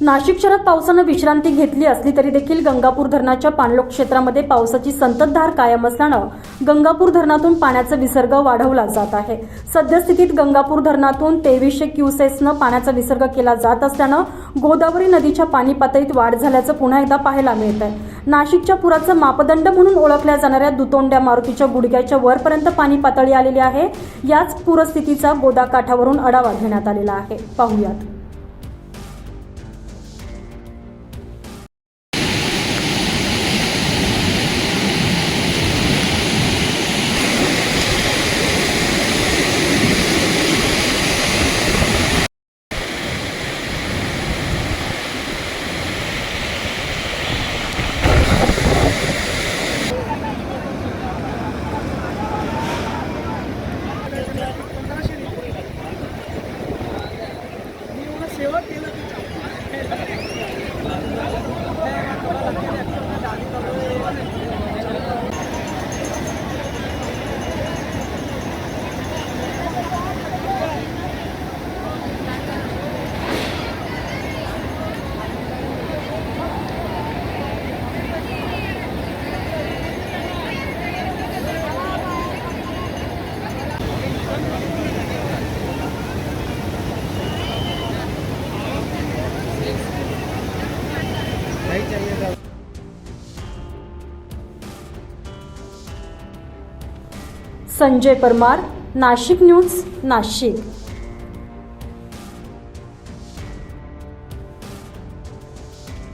नाशिक शहरात पावसानं विश्रांती घेतली असली तरी देखील गंगापूर धरणाच्या पाणलोक क्षेत्रामध्ये पावसाची संततधार कायम असल्यानं गंगापूर धरणातून पाण्याचा विसर्ग वाढवला जात आहे. सद्यस्थितीत गंगापूर धरणातून तेवीसशे क्युसेसनं पाण्याचा विसर्ग केला जात असल्यानं गोदावरी नदीच्या पाणी पातळीत वाढ झाल्याचं पुन्हा एकदा पाहायला मिळत आहे नाशिकच्या पुराचं मापदंड म्हणून ओळखल्या जाणाऱ्या दुतोंड्या मारुतीच्या गुडघ्याच्या वरपर्यंत पाणी पातळी आलेली आहे. याच पूरस्थितीचा गोदाकाठावरून आढावा घेण्यात आलेला आहे. पाहुयात. Sure Sanjay Parmar Nashik news Nashik.